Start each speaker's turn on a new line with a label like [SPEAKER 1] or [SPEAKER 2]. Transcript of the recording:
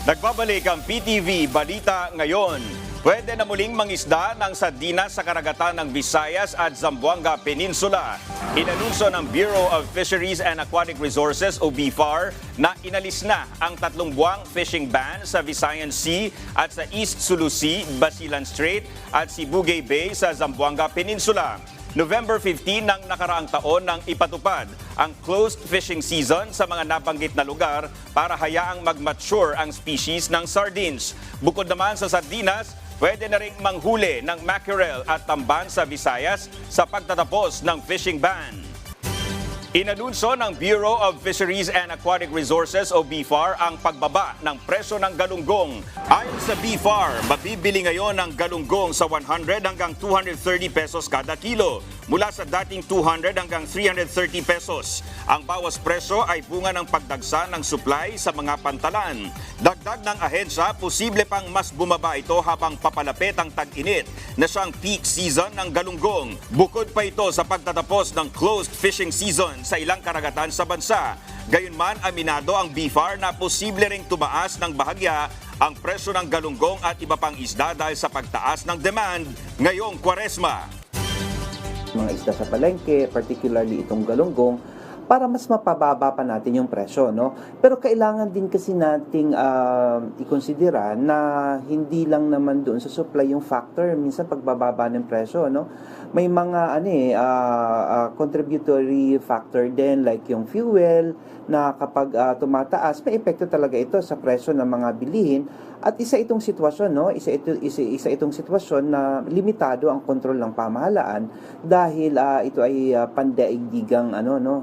[SPEAKER 1] Nagbabalik ang PTV Balita ngayon. Pwede na muling mangisda ng sardinas sa karagatan ng Visayas at Zamboanga Peninsula. Inanunsyo ng Bureau of Fisheries and Aquatic Resources o BFAR na inalis na ang tatlong buwang fishing ban sa Visayan Sea at sa East Sulu Sea, Basilan Strait at Sibugay Bay sa Zamboanga Peninsula. November 15 ng nakaraang taon nang ipatupad ang closed fishing season sa mga nabanggit na lugar para hayaang mag-mature ang species ng sardines. Bukod naman sa sardinas, pwede na ring manghuli ng mackerel at tamban sa Visayas sa pagtatapos ng fishing ban. Inanunsyo ng Bureau of Fisheries and Aquatic Resources o BFAR ang pagbaba ng presyo ng galunggong. Ayon sa BFAR, mabibili ngayon ang galunggong sa 100 hanggang 230 pesos kada kilo mula sa dating 200 hanggang 330 pesos. Ang bawas presyo ay bunga ng pagdagsa ng supply sa mga pantalan. Dagdag ng ahensya, posible pang mas bumaba ito habang papalapit ang tag-init na siyang peak season ng galunggong. Bukod pa ito sa pagtatapos ng closed fishing season sa ilang karagatan sa bansa. Gayunman, aminado ang BFAR na posible ring tumaas ng bahagya ang presyo ng galunggong at iba pang isda dahil sa pagtaas ng demand ngayong kwaresma.
[SPEAKER 2] mga isda sa palengke, particularly itong galunggong, para mas mapababa pa natin yung presyo, no? Pero kailangan din kasi nating ah, ikonsidera na hindi lang naman doon sa supply yung factor, minsan pagbababa ng presyo, no? May mga ano eh, ah, ah, contributory factor din like yung fuel na kapag ah, tumataas, may epekto talaga ito sa presyo ng mga bilihin at isa itong sitwasyon, no? Isa ito isa, isa itong sitwasyon na limitado ang kontrol ng pamahalaan dahil ah, ito ay uh, pandaigdigang ano no